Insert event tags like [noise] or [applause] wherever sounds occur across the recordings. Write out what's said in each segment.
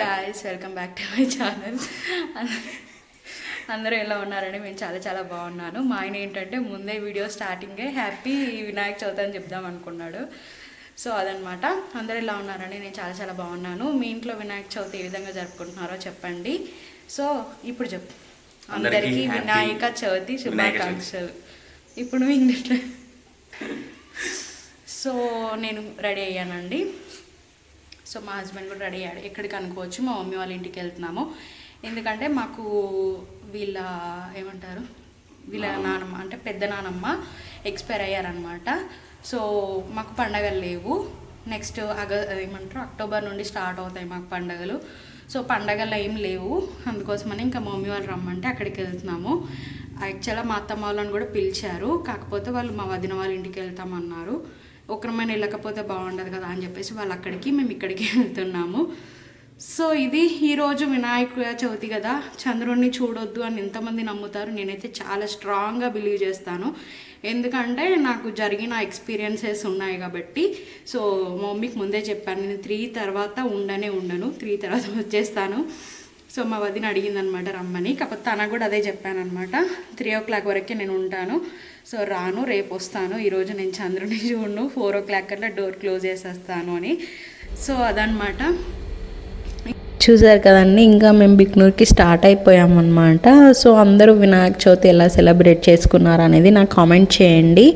Guys welcome back to my channel అందరూ ఎలా ఉన్నారని నేను చాలా చాలా బాగున్నాను. మా ఆయన ఏంటంటే ముందే వీడియో స్టార్టింగే హ్యాపీ వినాయక చవితి అని చెప్దాం అనుకున్నాడు. సో అదనమాట. అందరూ ఎలా ఉన్నారని నేను చాలా చాలా బాగున్నాను. మీ ఇంట్లో వినాయక చవితి ఏ విధంగా జరుపుకుంటున్నారో చెప్పండి. సో ఇప్పుడు చెప్పు. అందరికీ వినాయక చవితి. శుభాకాంక్షలు. ఇప్పుడు మీ ఇంగ్లీష్లో సో నేను రెడీ అయ్యానండి. సో మా హస్బెండ్ కూడా రెడీ అయ్యాడు. ఎక్కడికి అనుకోవచ్చు మా మమ్మీ వాళ్ళ ఇంటికి వెళ్తున్నాము. ఎందుకంటే మాకు వీళ్ళ ఏమంటారు వీళ్ళ నానమ్మ. అంటే పెద్ద నానమ్మ ఎక్స్పైర్ అయ్యారనమాట సో మాకు పండగలు లేవు. నెక్స్ట్ అగ ఏమంటారు అక్టోబర్ నుండి స్టార్ట్ అవుతాయి మాకు పండగలు. సో పండగలు ఏం లేవు. అందుకోసమని ఇంకా మమ్మీ వాళ్ళు రమ్మంటే అక్కడికి వెళ్తున్నాము. యాక్చువల్గా మా అత్తమ్మ వాళ్ళని కూడా పిలిచారు. కాకపోతే వాళ్ళు మా వదిన వాళ్ళ ఇంటికి వెళ్తామన్నారు. ఒకరమైన వెళ్ళకపోతే బాగుండదు కదా అని చెప్పేసి వాళ్ళు అక్కడికి మేము ఇక్కడికి వెళ్తున్నాము. సో ఇది ఈరోజు వినాయక చవితి కదా. చంద్రుడిని చూడొద్దు అని ఎంతమంది నమ్ముతారు. నేనైతే చాలా స్ట్రాంగ్గా బిలీవ్ చేస్తాను. ఎందుకంటే నాకు జరిగిన ఎక్స్పీరియన్సెస్ ఉన్నాయి కాబట్టి. సో మమ్మీకి ముందే చెప్పాను నేను త్రీ తర్వాత ఉండనే ఉండను. త్రీ తర్వాత వచ్చేస్తాను. సో మా వదిన అడిగిందనమాట రమ్మని. కాకపోతే తనకు కూడా అదే చెప్పానమాట త్రీ ఓ క్లాక్ వరకే నేను ఉంటాను. సో రాను రేపు వస్తాను. ఈరోజు నేను చంద్రుని చూడను. ఫోర్ ఓ క్లాక్ కల్లా డోర్ క్లోజ్ చేసేస్తాను అని. సో అదనమాట. చూసారు కదండి ఇంకా మేము బిక్నూర్కి స్టార్ట్ అయిపోయామన్నమాట సో అందరూ వినాయక చవితి ఎలా సెలబ్రేట్ చేసుకున్నారు అనేది నాకు కామెంట్ చేయండి.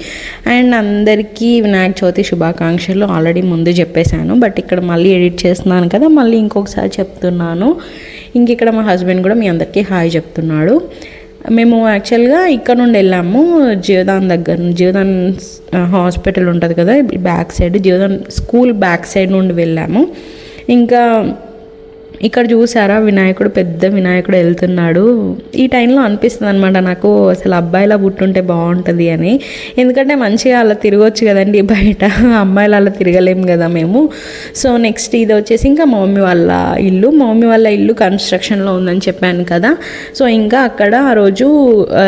అండ్ అందరికీ వినాయక చవితి శుభాకాంక్షలు ఆల్రెడీ ముందు చెప్పేశాను. బట్ ఇక్కడ మళ్ళీ ఎడిట్ చేస్తున్నాను కదా మళ్ళీ ఇంకొకసారి చెప్తున్నాను. ఇంక ఇక్కడ మా హస్బెండ్ కూడా మీ అందరికీ హాయ్ చెప్తున్నాడు. మేము యాక్చువల్గా ఇక్కడ నుండి వెళ్ళాము జీవదాన్ దగ్గర జీవదాన్ హాస్పిటల్ ఉంటుంది కదా back side Jeevadan school back side నుండి వెళ్ళాము. ఇంకా ఇక్కడ చూసారా? వినాయకుడు పెద్ద వినాయకుడు వెళ్తున్నాడు. ఈ టైంలో అనిపిస్తుంది అనమాట నాకు అసలు అబ్బాయిలా పుట్టుంటే బాగుంటుంది అని. ఎందుకంటే మంచిగా అలా తిరగొచ్చు కదండి బయట. [laughs] అమ్మాయిలు అలా తిరగలేము కదా మేము. సో నెక్స్ట్ ఇది వచ్చేసి ఇంకా మా మమ్మీ వాళ్ళ ఇల్లు. మా మమ్మీ వాళ్ళ ఇల్లు కన్స్ట్రక్షన్లో ఉందని చెప్పాను కదా. సో ఇంకా అక్కడ ఆ రోజు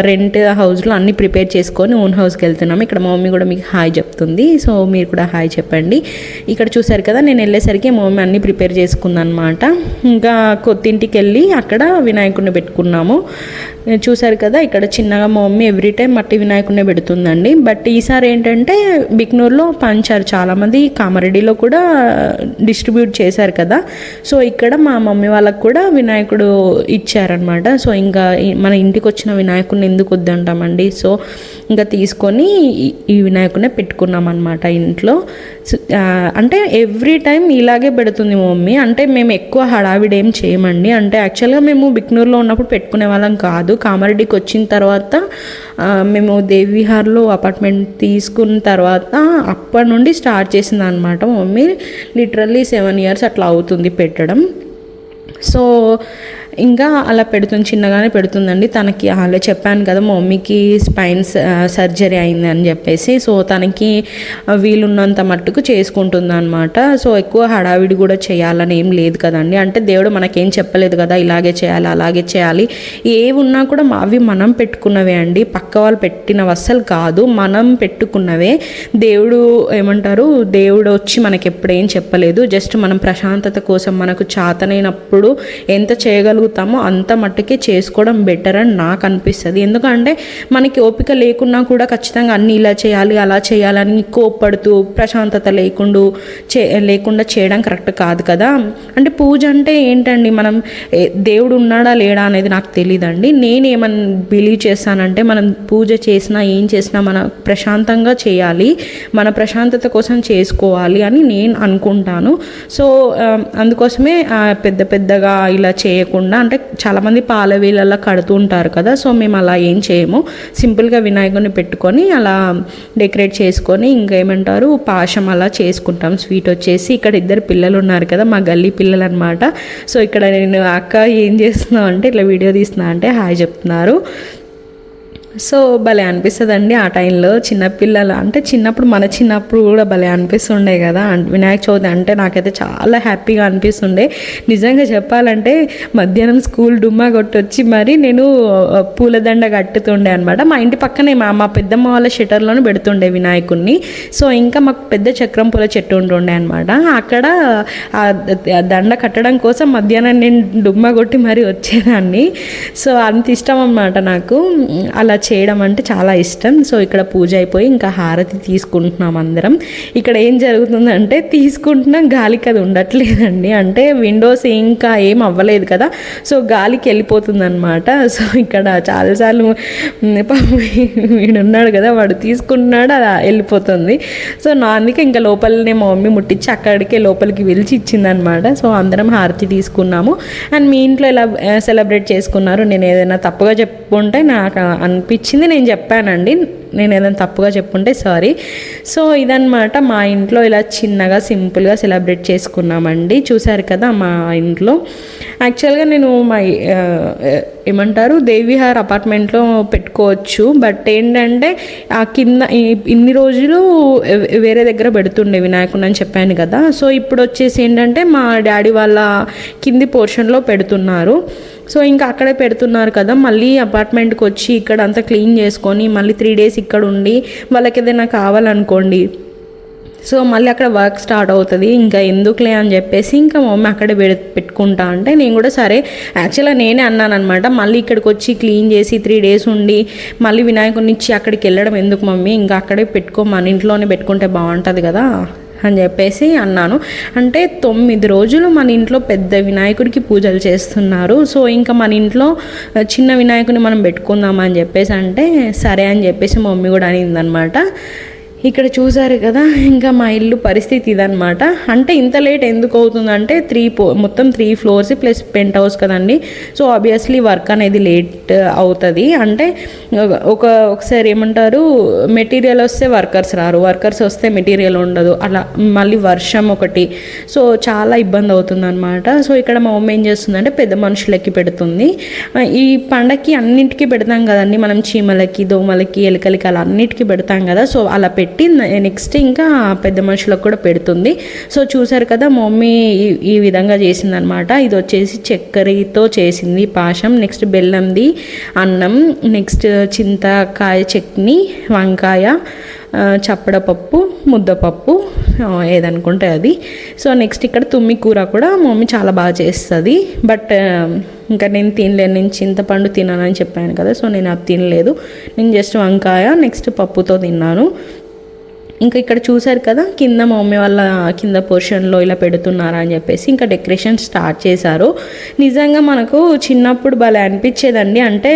రెంట్ హౌస్లో అన్ని ప్రిపేర్ చేసుకొని ఓన్ హౌస్కి వెళ్తున్నాం. ఇక్కడ మా మమ్మీ కూడా మీకు హాయ్ చెప్తుంది. సో మీరు కూడా హాయ్ చెప్పండి. ఇక్కడ చూసారు కదా నేను వెళ్ళేసరికి మా మమ్మీ అన్ని ప్రిపేర్ చేసుకుందనమాట ఇంకా కొత్తింటికి వెళ్ళి అక్కడ వినాయకుడిని పెట్టుకున్నాము. చూసారు కదా ఇక్కడ చిన్నగా మా మమ్మీ ఎవ్రీ టైం మట్టి వినాయకుడిని పెడుతుందండి. బట్ ఈసారి ఏంటంటే బిక్నూర్లో పంచారు చాలామంది కామారెడ్డిలో కూడా డిస్ట్రిబ్యూట్ చేశారు కదా. సో ఇక్కడ మా మమ్మీ వాళ్ళకు కూడా వినాయకుడు ఇచ్చారనమాట సో ఇంకా మన ఇంటికి వచ్చిన వినాయకుడిని ఎందుకు వద్దంటామండి? సో ఇంకా తీసుకొని ఈ- వినాయకుడినే వినాయకుడిని పెట్టుకున్నాం అనమాట ఇంట్లో. సో- అంటే ఎవ్రీ టైం ఇలాగే పెడుతుంది మా మమ్మీ. అంటే మేము ఎక్కువ హడావిడేం చేయమండి. అంటే యాక్చువల్గా మేము బిక్నూరులో ఉన్నప్పుడు పెట్టుకునే వాళ్ళం కాదు. కామారెడ్డికి వచ్చిన తర్వాత మేము దేవిహార్లో అపార్ట్మెంట్ తీసుకున్న తర్వాత అప్పటి నుండి స్టార్ట్ చేసింది అనమాట మమ్మీ. లిటరల్లీ సెవెన్ ఇయర్స్ అట్లా అవుతుంది పెట్టడం. సో ఇంకా అలా పెడుతుంది చిన్నగానే పెడుతుందండి. తనకి అలా చెప్పాను కదా మా మమ్మీకి స్పైన్ సర్జరీ అయింది అని చెప్పేసి. సో తనకి వీలున్నంత మట్టుకు చేసుకుంటుంది అనమాట సో ఎక్కువ హడావిడి కూడా చేయాలని ఏం లేదు కదండి. అంటే దేవుడు మనకేం చెప్పలేదు కదా ఇలాగే చేయాలి అలాగే చేయాలి. ఏవి ఉన్నా కూడా మా- అవి మనం పెట్టుకున్నవే అండి. పక్క వాళ్ళు పెట్టినవి అస్సలు కాదు. మనం పెట్టుకున్నవే. దేవుడు ఏమంటారు? దేవుడు వచ్చి మనకి ఎప్పుడేం చెప్పలేదు. జస్ట్ మనం ప్రశాంతత కోసం మనకు చాతనైనప్పుడు ఎంత చేయగలుగుతామో అంత మట్టుకే చేసుకోవడం బెటర్ అని నాకు అనిపిస్తుంది. ఎందుకంటే మనకి ఓపిక లేకున్నా కూడా ఖచ్చితంగా అన్నీ ఇలా చేయాలి అలా చేయాలని కోప్పడుతూ ప్రశాంతత లేకుండా చే లేకుండా చేయడం కరెక్ట్ కాదు కదా. అంటే పూజ అంటే ఏంటండి? మనం దేవుడు ఉన్నాడా లేడా అనేది నాకు తెలియదండి నేను బిలీవ్ చేస్తానంటే మనం పూజ చేసినా ఏం చేసినా మన ప్రశాంతంగా చేయాలి మన ప్రశాంతత కోసం చేసుకోవాలి అని నేను అనుకుంటాను. సో అందుకోసమే పెద్ద పెద్ద పెద్దగా ఇలా చేయకుండా అంటే చాలామంది పాల వీళ్ళల్లో కడుతూ ఉంటారు కదా సో మేము అలా ఏం చేయము. సింపుల్గా వినాయకుడిని పెట్టుకొని అలా డెకరేట్ చేసుకొని ఇంకేమంటారు పాశం అలా చేసుకుంటాం. స్వీట్ వచ్చేసి ఇక్కడ ఇద్దరు పిల్లలు ఉన్నారు కదా మా గల్లీ పిల్లలు అనమాట సో ఇక్కడ నేను అక్క ఏం చేస్తున్నావు? అంటే ఇట్లా వీడియో తీస్తున్నా అంటే హాయ్ చెప్తున్నారు. సో భలే అనిపిస్తుందండి ఆ టైంలో చిన్నపిల్లలు అంటే చిన్నప్పుడు మన చిన్నప్పుడు కూడా భలే అనిపిస్తుండే కదా. వినాయక చవితి అంటే నాకైతే చాలా హ్యాపీగా అనిపిస్తుండే. నిజంగా చెప్పాలంటే మధ్యాహ్నం స్కూల్ డుమ్మా కొట్టొచ్చి మరి నేను పూలదండ కట్టుతుండే అనమాట మా ఇంటి పక్కనే మా మా పెద్దమ్మ వాళ్ళ షటర్లోనే పెడుతుండే వినాయకుడిని సో ఇంకా మాకు పెద్ద చక్రం పూల చెట్టు ఉంటుండే అనమాట అక్కడ ఆ దండ కట్టడం కోసం మధ్యాహ్నం నేను డుమ్మా కొట్టి మరి వచ్చేదాన్ని. సో అంత ఇష్టం అనమాట నాకు. అలా చేయడం అంటే చాలా ఇష్టం. సో ఇక్కడ పూజ అయిపోయి ఇంకా హారతి తీసుకుంటున్నాం అందరం. ఇక్కడ ఏం జరుగుతుందంటే తీసుకుంటున్నాం గాలికి అది ఉండట్లేదండి. అంటే విండోస్ ఇంకా ఏం అవ్వలేదు కదా. సో గాలికి వెళ్ళిపోతుంది అనమాట సో ఇక్కడ చాలాసార్లు వీడున్నాడు కదా వాడు తీసుకుంటున్నాడు అది వెళ్ళిపోతుంది. సో నా అందుకే ఇంకా లోపలనే మా మమ్మీ ముట్టించి అక్కడికే లోపలికి పిలిచి ఇచ్చిందనమాట సో అందరం హారతి తీసుకున్నాము. అండ్ మీ ఇంట్లో ఎలా సెలబ్రేట్ చేసుకున్నారు? నేను ఏదైనా తప్పుగా చెప్పుకుంటే నాకు అనిపించింది నేను చెప్పానండి. నేను ఏదైనా తప్పుగా చెప్పుంటే సారీ. సో ఇదనమాట మా ఇంట్లో ఇలా చిన్నగా సింపుల్గా సెలబ్రేట్ చేసుకున్నామండి. చూశారు కదా మా ఇంట్లో. యాక్చువల్గా నేను మా ఏమంటారు దేవిహార్ అపార్ట్మెంట్లో పెట్టుకోవచ్చు. బట్ ఏంటంటే ఆ కింద ఇన్ని రోజులు వేరే దగ్గర పెడుతుండే వినాయకుడు అని చెప్పాను కదా. సో ఇప్పుడు వచ్చేసి ఏంటంటే మా డాడీ వాళ్ళ కింది పోర్షన్లో పెడుతున్నారు. సో ఇంకా అక్కడే పెడుతున్నారు కదా మళ్ళీ అపార్ట్మెంట్కి వచ్చి ఇక్కడ అంతా క్లీన్ చేసుకొని మళ్ళీ త్రీ డేస్ ఇక్కడ ఉండి వాళ్ళకి ఏదైనా కావాలనుకోండి. సో మళ్ళీ అక్కడ వర్క్ స్టార్ట్ అవుతుంది. ఇంకా ఎందుకులే అని చెప్పేసి ఇంకా మమ్మీ అక్కడే పె- పెట్టుకుంటా అంటే నేను కూడా సరే యాక్చువల్గా నేనే అన్నాను అనమాట మళ్ళీ ఇక్కడికి వచ్చి క్లీన్ చేసి త్రీ డేస్ ఉండి మళ్ళీ వినాయకుడిని ఇచ్చి అక్కడికి వెళ్ళడం ఎందుకు మమ్మీ? ఇంకా అక్కడే పెట్టుకో మన ఇంట్లోనే పెట్టుకుంటే బాగుంటుంది కదా. అని చెప్పేసి అన్నాను. అంటే తొమ్మిది రోజులు మన ఇంట్లో పెద్ద వినాయకుడికి పూజలు చేస్తున్నారు. సో ఇంకా మన ఇంట్లో చిన్న వినాయకుడిని మనం పెట్టుకుందాం అని చెప్పేసి అంటే సరే అని చెప్పేసి మా మమ్మీ కూడా అనిందనమాట. ఇక్కడ చూసారు కదా ఇంకా మా ఇల్లు పరిస్థితి ఇదనమాట అంటే ఇంత లేట్ ఎందుకు అవుతుందంటే త్రీ పో మొత్తం three floors plus penthouse కదండి. సో ఆబ్వియస్లీ వర్క్ అనేది లేట్ అవుతుంది. అంటే ఒక ఒకసారి ఏమంటారు మెటీరియల్ వస్తే వర్కర్స్ రారు వర్కర్స్ వస్తే మెటీరియల్ ఉండదు. అలా మళ్ళీ వర్షం ఒకటి. సో చాలా ఇబ్బంది అవుతుంది అనమాట సో ఇక్కడ మా మమ్మీ ఏం చేస్తుందంటే పెద్ద మనుషులకి పెడుతుంది. ఈ పండక్కి అన్నింటికి పెడతాం కదండి. మనం చీమలకి దోమలకి ఎలుకలకి అలా అన్నిటికీ పెడతాం కదా. సో అలా పెట్టి పెట్టి నెక్స్ట్ ఇంకా పెద్ద మనుషులకు కూడా పెడుతుంది. సో చూసారు కదా మమ్మీ ఈ- విధంగా చేసిందనమాట ఇది వచ్చేసి చక్కెరతో చేసింది పాశం నెక్స్ట్ బెల్లంది అన్నం నెక్స్ట్ చింతకాయ చట్నీ వంకాయ చప్పడపప్పు ముద్దపప్పు ఏదనుకుంటే అది. సో నెక్స్ట్ ఇక్కడ తుమ్మి కూర కూడా మమ్మీ చాలా బాగా చేస్తుంది. బట్ ఇంకా నేను తినలేను. నేను చింతపండు తినానని చెప్పాను కదా సో నేను అది తినలేదు. నేను జస్ట్ వంకాయ నెక్స్ట్ పప్పుతో తిన్నాను. ఇంకా ఇక్కడ చూసారు కదా కింద మా మమ్మీ వాళ్ళ కింద పోర్షన్లో ఇలా పెడుతున్నారా అని చెప్పేసి ఇంకా డెకరేషన్ స్టార్ట్ చేశారు. నిజంగా మనకు చిన్నప్పుడు భలే అనిపించేదండి. అంటే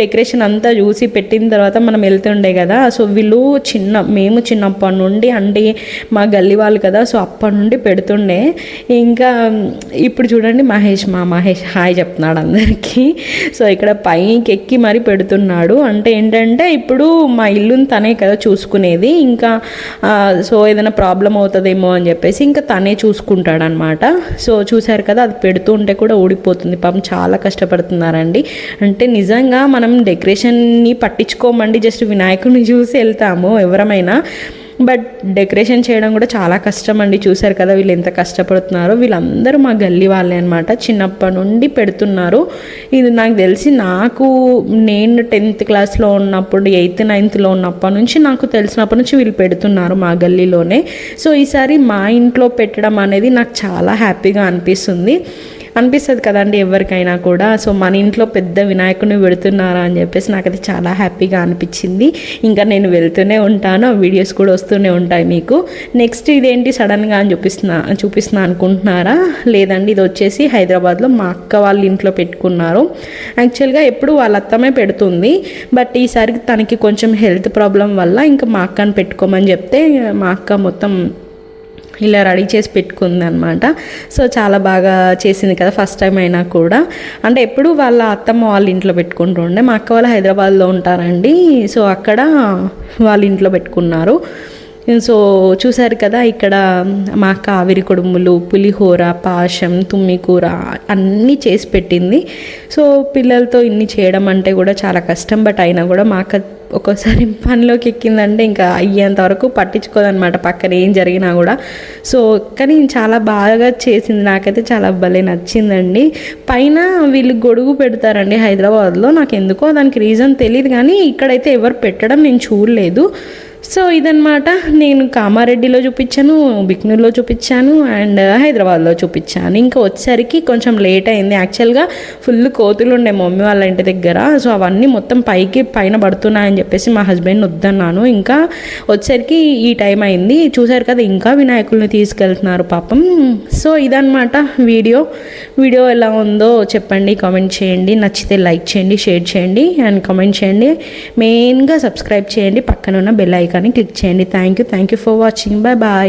డెకరేషన్ అంతా చూసి పెట్టిన తర్వాత మనం వెళ్తుండే కదా సో వీళ్ళు చిన్న మేము చిన్నప్పటి నుండి అంటే మా గల్లీ వాళ్ళు కదా సో అప్పటి నుండి పెడుతుండే. ఇంకా ఇప్పుడు చూడండి మహేష్ మా మహేష్ హాయ్ చెప్తున్నాడు అందరికీ. సో ఇక్కడ పైకి ఎక్కి మరి పెడుతున్నాడు. అంటే ఏంటంటే ఇప్పుడు మా ఇల్లుని తనే కదా చూసుకునేది. ఇంకా సో ఏదైనా ప్రాబ్లం అవుతుందేమో అని చెప్పేసి ఇంకా తనే చూసుకుంటాడనమాట. సో చూశారు కదా అది పెడుతూ ఉంటే కూడా ఊడిపోతుంది. పాపం చాలా కష్టపడుతున్నారండి. అంటే నిజంగా మనం డెకరేషన్ని పట్టించుకోమండి జస్ట్ వినాయకుడిని చూసి వెళ్తాము ఎవరమైనా. బట్ డెకరేషన్ చేయడం కూడా చాలా కష్టం అండి. చూశారు కదా వీళ్ళు ఎంత కష్టపడుతున్నారో. వీళ్ళందరూ మా గల్లీ వాళ్ళే అనమాట చిన్నప్పటి నుండి పెడుతున్నారు. ఇది నాకు తెలిసి నాకు నేను టెన్త్ క్లాస్లో ఉన్నప్పుడు ఎయిత్ నైన్త్లో ఉన్నప్పటి నుంచి నాకు తెలిసినప్పటి నుంచి వీళ్ళు పెడుతున్నారు మా గల్లీలోనే. సో ఈసారి మా ఇంట్లో పెట్టడం అనేది నాకు చాలా హ్యాపీగా అనిపిస్తుంది. అనిపిస్తుంది కదండి ఎవరికైనా కూడా. సో మన ఇంట్లో పెద్ద వినాయకుడిని పెడుతున్నారా అని చెప్పేసి నాకైతే చాలా హ్యాపీగా అనిపించింది. ఇంకా నేను వెళ్తూనే ఉంటాను ఆ వీడియోస్ కూడా వస్తూనే ఉంటాయి మీకు. నెక్స్ట్ ఇదేంటి సడన్గా అని చూపిస్తున్నా చూపిస్తున్నా అనుకుంటున్నారా? లేదండి ఇది వచ్చేసి హైదరాబాద్లో మా అక్క వాళ్ళ ఇంట్లో పెట్టుకున్నారు. యాక్చువల్గా ఎప్పుడు వాళ్ళ అత్తమే పెడుతుంది బట్ ఈసారి తనకి కొంచెం హెల్త్ ప్రాబ్లం వల్ల ఇంకా మా అక్కని పెట్టుకోమని చెప్తే మా అక్క మొత్తం ఇలా రెడీ చేసి పెట్టుకుంది అనమాట సో చాలా బాగా చేసింది కదా ఫస్ట్ టైం అయినా కూడా. అంటే ఎప్పుడు వాళ్ళ అత్తమ్మ వాళ్ళ ఇంట్లో పెట్టుకుంటుండే మా అక్క వాళ్ళు హైదరాబాద్లో ఉంటారండి. సో అక్కడ వాళ్ళ ఇంట్లో పెట్టుకున్నారు. సో చూసారు కదా ఇక్కడ మా కావిరి కుడుములు పులిహోర పాశం తుమ్మికూర అన్నీ చేసి పెట్టింది. సో పిల్లలతో ఇన్ని చేయడం అంటే కూడా చాలా కష్టం. బట్ అయినా కూడా మా అక్క ఒక్కోసారి [laughs] పనిలోకి ఎక్కిందంటే ఇంకా అయ్యేంత వరకు పట్టించుకోదనమాట పక్కన ఏం జరిగినా కూడా. సో కానీ చాలా బాగా చేసింది. నాకైతే చాలా భలే నచ్చిందండి. పైన వీళ్ళు గొడుగు పెడతారండి హైదరాబాద్లో. నాకు ఎందుకో దానికి రీజన్ తెలియదు కానీ ఇక్కడైతే ఎవరు పెట్టడం నేను చూడలేదు. సో ఇదనమాట నేను కామారెడ్డిలో చూపించాను బిక్నూర్లో చూపించాను అండ్ హైదరాబాద్లో చూపించాను. ఇంకా వచ్చేసరికి కొంచెం లేట్ అయింది. యాక్చువల్గా ఫుల్ కోతులు ఉండే మమ్మీ వాళ్ళ ఇంటి దగ్గర. సో అవన్నీ మొత్తం పైకి పైన పడుతున్నాయని చెప్పేసి మా హస్బెండ్ వద్దన్నాను. ఇంకా వచ్చేసరికి ఈ టైం అయింది. చూసారు కదా ఇంకా వినాయకుల్ని తీసుకెళ్తున్నారు పాపం. సో ఇదనమాట వీడియో. వీడియో ఎలా ఉందో చెప్పండి కామెంట్ చేయండి. నచ్చితే లైక్ చేయండి షేర్ చేయండి అండ్ కామెంట్ చేయండి. మెయిన్గా సబ్స్క్రైబ్ చేయండి. పక్కన ఉన్న బెల్ ఐకాన్ని క్లిక్ చేయండి thank you thank you for watching bye bye